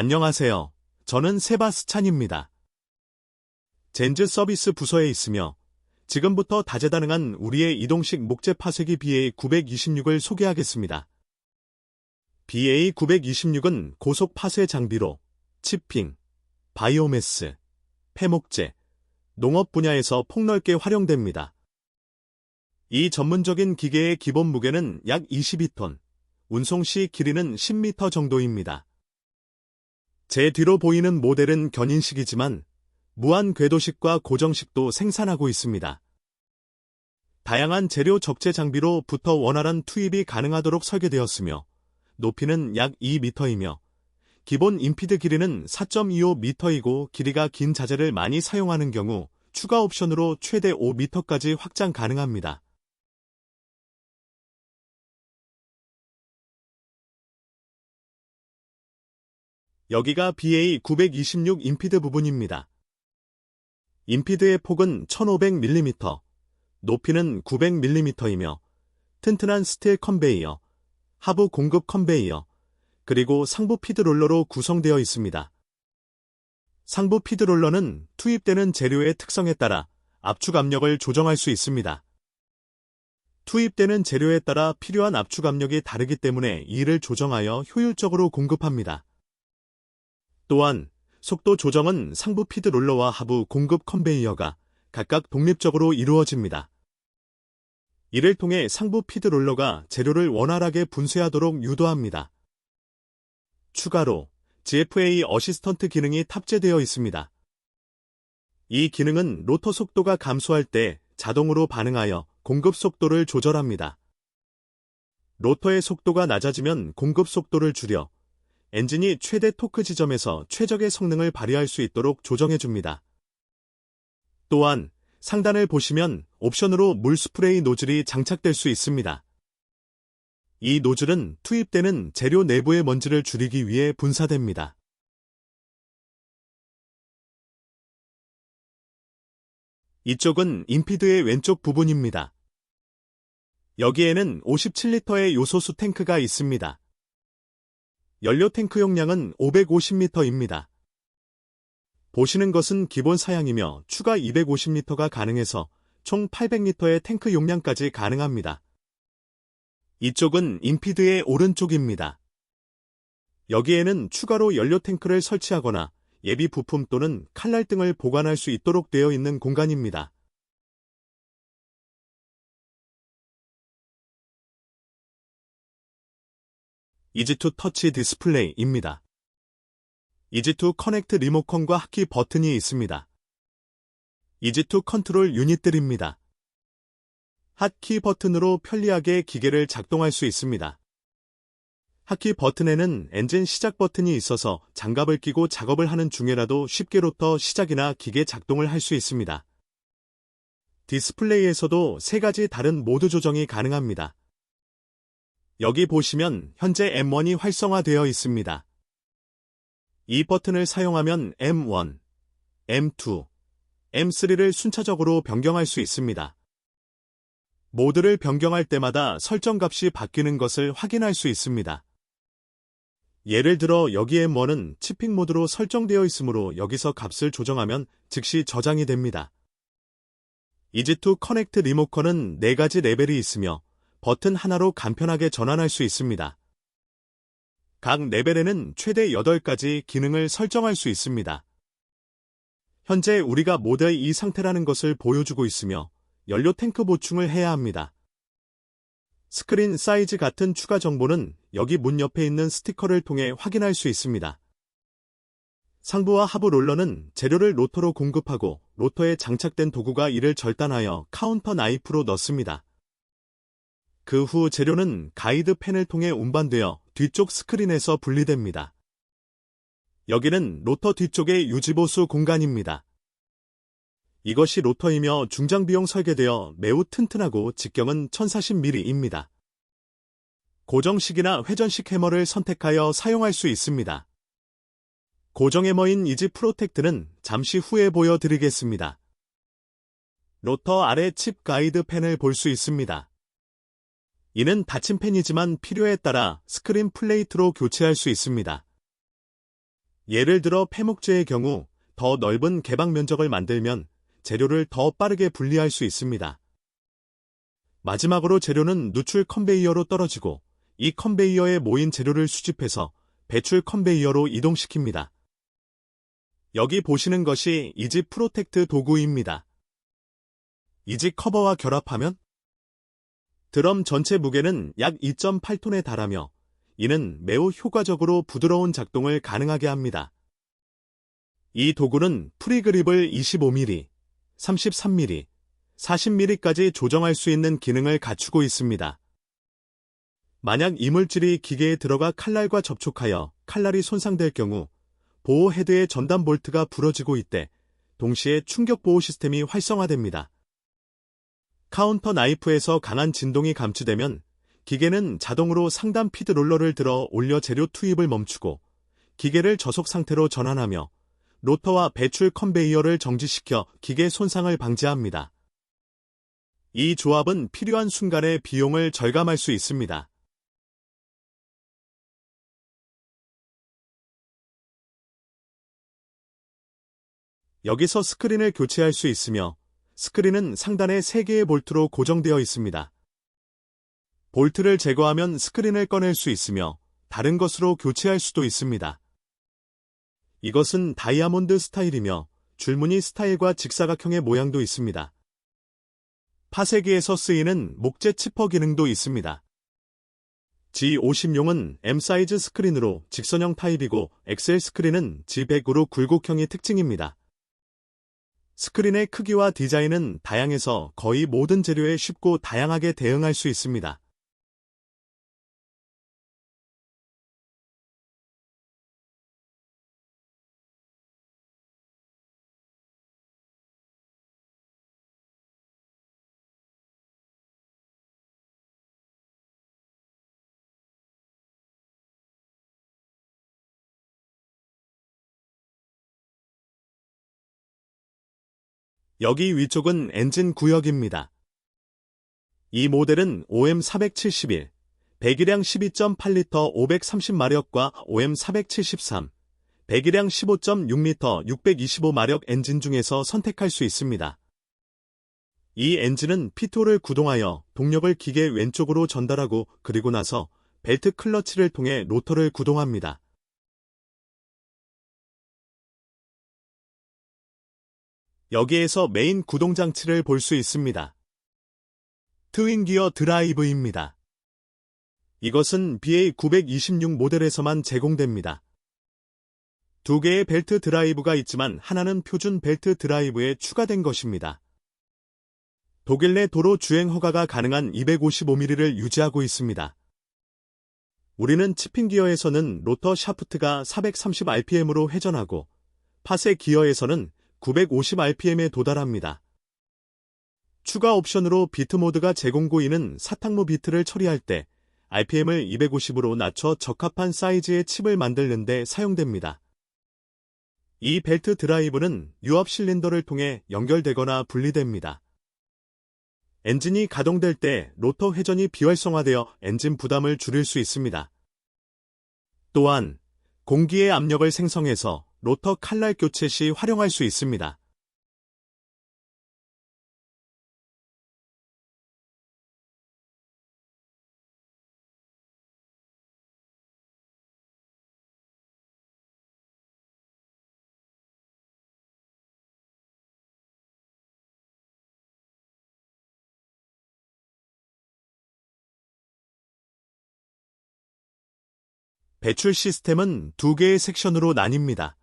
안녕하세요. 저는 세바스찬입니다. 젠즈 서비스 부서에 있으며 지금부터 다재다능한 우리의 이동식 목재 파쇄기 BA926을 소개하겠습니다. BA926은 고속 파쇄 장비로 치핑, 바이오매스, 폐목재, 농업 분야에서 폭넓게 활용됩니다. 이 전문적인 기계의 기본 무게는 약 22톤, 운송 시 길이는 10m 정도입니다. 제 뒤로 보이는 모델은 견인식이지만 무한 궤도식과 고정식도 생산하고 있습니다. 다양한 재료 적재 장비로 부터 원활한 투입이 가능하도록 설계되었으며 높이는 약 2m이며 기본 인피드 길이는 4.25m이고 길이가 긴 자재를 많이 사용하는 경우 추가 옵션으로 최대 5m까지 확장 가능합니다. 여기가 BA926 인피드 부분입니다. 인피드의 폭은 1500mm, 높이는 900mm이며 튼튼한 스틸 컨베이어, 하부 공급 컨베이어, 그리고 상부 피드롤러로 구성되어 있습니다. 상부 피드롤러는 투입되는 재료의 특성에 따라 압축 압력을 조정할 수 있습니다. 투입되는 재료에 따라 필요한 압축 압력이 다르기 때문에 이를 조정하여 효율적으로 공급합니다. 또한 속도 조정은 상부 피드 롤러와 하부 공급 컨베이어가 각각 독립적으로 이루어집니다. 이를 통해 상부 피드 롤러가 재료를 원활하게 분쇄하도록 유도합니다. 추가로 GFA 어시스턴트 기능이 탑재되어 있습니다. 이 기능은 로터 속도가 감소할 때 자동으로 반응하여 공급 속도를 조절합니다. 로터의 속도가 낮아지면 공급 속도를 줄여 엔진이 최대 토크 지점에서 최적의 성능을 발휘할 수 있도록 조정해줍니다. 또한 상단을 보시면 옵션으로 물 스프레이 노즐이 장착될 수 있습니다. 이 노즐은 투입되는 재료 내부의 먼지를 줄이기 위해 분사됩니다. 이쪽은 인피드의 왼쪽 부분입니다. 여기에는 57리터의 요소수 탱크가 있습니다. 연료 탱크 용량은 550리터입니다. 보시는 것은 기본 사양이며 추가 250리터가 가능해서 총 800리터의 탱크 용량까지 가능합니다. 이쪽은 인피드의 오른쪽입니다. 여기에는 추가로 연료 탱크를 설치하거나 예비 부품 또는 칼날 등을 보관할 수 있도록 되어 있는 공간입니다. 이지2 터치 디스플레이입니다. 이지2 커넥트 리모컨과 하키 버튼이 있습니다. 이지2 컨트롤 유닛들입니다. 핫키 버튼으로 편리하게 기계를 작동할 수 있습니다. 핫키 버튼에는 엔진 시작 버튼이 있어서 장갑을 끼고 작업을 하는 중에라도 쉽게 로터 시작이나 기계 작동을 할 수 있습니다. 디스플레이에서도 세 가지 다른 모드 조정이 가능합니다. 여기 보시면 현재 M1이 활성화되어 있습니다. 이 버튼을 사용하면 M1, M2, M3를 순차적으로 변경할 수 있습니다. 모드를 변경할 때마다 설정값이 바뀌는 것을 확인할 수 있습니다. 예를 들어 여기에 뭐는 치핑 모드로 설정되어 있으므로 여기서 값을 조정하면 즉시 저장이 됩니다. 이지2 커넥트 리모컨은 4가지 레벨이 있으며 버튼 하나로 간편하게 전환할 수 있습니다. 각 레벨에는 최대 8가지 기능을 설정할 수 있습니다. 현재 우리가 모델 이 상태라는 것을 보여주고 있으며 연료 탱크 보충을 해야 합니다. 스크린 사이즈 같은 추가 정보는 여기 문 옆에 있는 스티커를 통해 확인할 수 있습니다. 상부와 하부 롤러는 재료를 로터로 공급하고 로터에 장착된 도구가 이를 절단하여 카운터 나이프로 넣습니다. 그 후 재료는 가이드 펜을 통해 운반되어 뒤쪽 스크린에서 분리됩니다. 여기는 로터 뒤쪽의 유지보수 공간입니다. 이것이 로터이며 중장비용 설계되어 매우 튼튼하고 직경은 1040mm입니다. 고정식이나 회전식 해머를 선택하여 사용할 수 있습니다. 고정 해머인 이지 프로텍트는 잠시 후에 보여드리겠습니다. 로터 아래 칩 가이드 펜을 볼 수 있습니다. 이는 닫힌 펜이지만 필요에 따라 스크린 플레이트로 교체할 수 있습니다. 예를 들어 폐목재의 경우 더 넓은 개방 면적을 만들면 재료를 더 빠르게 분리할 수 있습니다. 마지막으로 재료는 누출 컨베이어로 떨어지고 이 컨베이어에 모인 재료를 수집해서 배출 컨베이어로 이동시킵니다. 여기 보시는 것이 이지 프로텍트 도구입니다. 이지 커버와 결합하면 드럼 전체 무게는 약 2.8톤에 달하며 이는 매우 효과적으로 부드러운 작동을 가능하게 합니다. 이 도구는 프리그립을 25mm, 33mm, 40mm까지 조정할 수 있는 기능을 갖추고 있습니다. 만약 이물질이 기계에 들어가 칼날과 접촉하여 칼날이 손상될 경우 보호 헤드의 전단 볼트가 부러지고 있대 동시에 충격 보호 시스템이 활성화됩니다. 카운터 나이프에서 강한 진동이 감추되면 기계는 자동으로 상단 피드 롤러를 들어 올려 재료 투입을 멈추고 기계를 저속 상태로 전환하며 로터와 배출 컨베이어를 정지시켜 기계 손상을 방지합니다. 이 조합은 필요한 순간에 비용을 절감할 수 있습니다. 여기서 스크린을 교체할 수 있으며 스크린은 상단에 3개의 볼트로 고정되어 있습니다. 볼트를 제거하면 스크린을 꺼낼 수 있으며 다른 것으로 교체할 수도 있습니다. 이것은 다이아몬드 스타일이며 줄무늬 스타일과 직사각형의 모양도 있습니다. 파쇄기에서 쓰이는 목재 치퍼 기능도 있습니다. G50용은 M 사이즈 스크린으로 직선형 타입이고 XL 스크린은 G100으로 굴곡형이 특징입니다. 스크린의 크기와 디자인은 다양해서 거의 모든 재료에 쉽고 다양하게 대응할 수 있습니다. 여기 위쪽은 엔진 구역입니다. 이 모델은 OM471, 배기량 12.8리터 530마력과 OM473, 배기량 15.6리터 625마력 엔진 중에서 선택할 수 있습니다. 이 엔진은 피토를 구동하여 동력을 기계 왼쪽으로 전달하고 그리고 나서 벨트 클러치를 통해 로터를 구동합니다. 여기에서 메인 구동 장치를 볼 수 있습니다. 트윈 기어 드라이브입니다. 이것은 BA926 모델에서만 제공됩니다. 두 개의 벨트 드라이브가 있지만 하나는 표준 벨트 드라이브에 추가된 것입니다. 독일 내 도로 주행 허가가 가능한 255mm를 유지하고 있습니다. 우리는 치핑 기어에서는 로터 샤프트가 430rpm으로 회전하고 파세 기어에서는 950rpm에 도달합니다. 추가 옵션으로 비트 모드가 제공구이는 사탕무 비트를 처리할 때 RPM을 250으로 낮춰 적합한 사이즈의 칩을 만드는 데 사용됩니다. 이 벨트 드라이브는 유압 실린더를 통해 연결되거나 분리됩니다. 엔진이 가동될 때 로터 회전이 비활성화되어 엔진 부담을 줄일 수 있습니다. 또한 공기의 압력을 생성해서 로터 칼날 교체 시 활용할 수 있습니다. 배출 시스템은 두 개의 섹션으로 나뉩니다.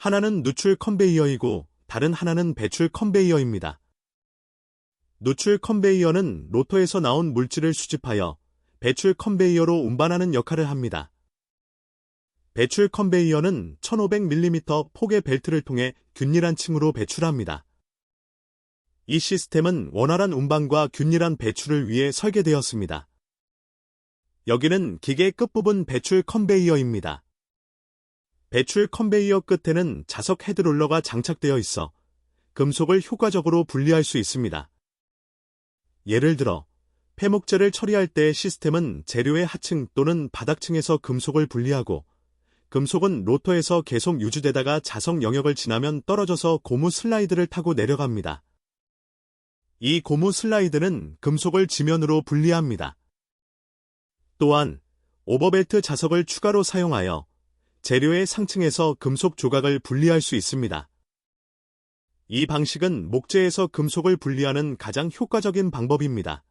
하나는 누출 컨베이어이고 다른 하나는 배출 컨베이어입니다. 누출 컨베이어는 로터에서 나온 물질을 수집하여 배출 컨베이어로 운반하는 역할을 합니다. 배출 컨베이어는 1500mm 폭의 벨트를 통해 균일한 층으로 배출합니다. 이 시스템은 원활한 운반과 균일한 배출을 위해 설계되었습니다. 여기는 기계 끝부분 배출 컨베이어입니다. 배출 컨베이어 끝에는 자석 헤드롤러가 장착되어 있어 금속을 효과적으로 분리할 수 있습니다. 예를 들어 폐목재를 처리할 때 시스템은 재료의 하층 또는 바닥층에서 금속을 분리하고 금속은 로터에서 계속 유지되다가 자석 영역을 지나면 떨어져서 고무 슬라이드를 타고 내려갑니다. 이 고무 슬라이드는 금속을 지면으로 분리합니다. 또한 오버벨트 자석을 추가로 사용하여 재료의 상층에서 금속 조각을 분리할 수 있습니다. 이 방식은 목재에서 금속을 분리하는 가장 효과적인 방법입니다.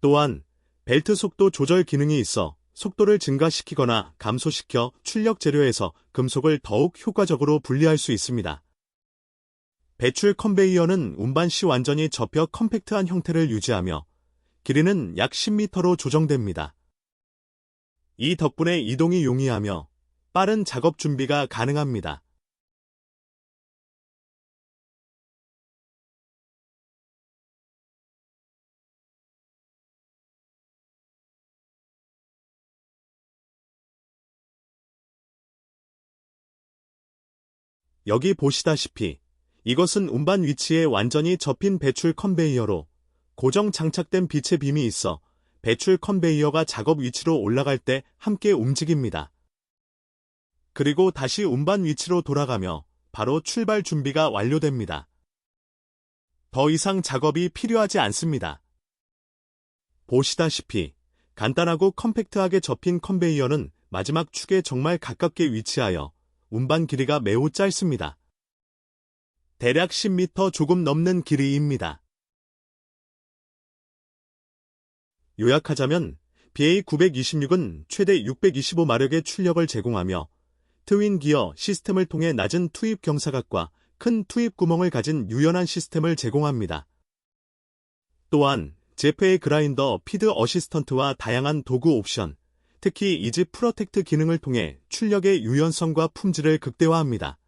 또한 벨트 속도 조절 기능이 있어 속도를 증가시키거나 감소시켜 출력 재료에서 금속을 더욱 효과적으로 분리할 수 있습니다. 배출 컨베이어는 운반 시 완전히 접혀 컴팩트한 형태를 유지하며 길이는 약 10m로 조정됩니다. 이 덕분에 이동이 용이하며 빠른 작업 준비가 가능합니다. 여기 보시다시피 이것은 운반 위치에 완전히 접힌 배출 컨베이어로 고정 장착된 빛의 빔이 있어 배출 컨베이어가 작업 위치로 올라갈 때 함께 움직입니다. 그리고 다시 운반 위치로 돌아가며 바로 출발 준비가 완료됩니다. 더 이상 작업이 필요하지 않습니다. 보시다시피 간단하고 컴팩트하게 접힌 컨베이어는 마지막 축에 정말 가깝게 위치하여 운반 길이가 매우 짧습니다. 대략 10m 조금 넘는 길이입니다. 요약하자면 BA926은 최대 625마력의 출력을 제공하며 트윈 기어 시스템을 통해 낮은 투입 경사각과 큰 투입 구멍을 가진 유연한 시스템을 제공합니다. 또한 제프의 그라인더 피드 어시스턴트와 다양한 도구 옵션, 특히 이지 프로텍트 기능을 통해 출력의 유연성과 품질을 극대화합니다.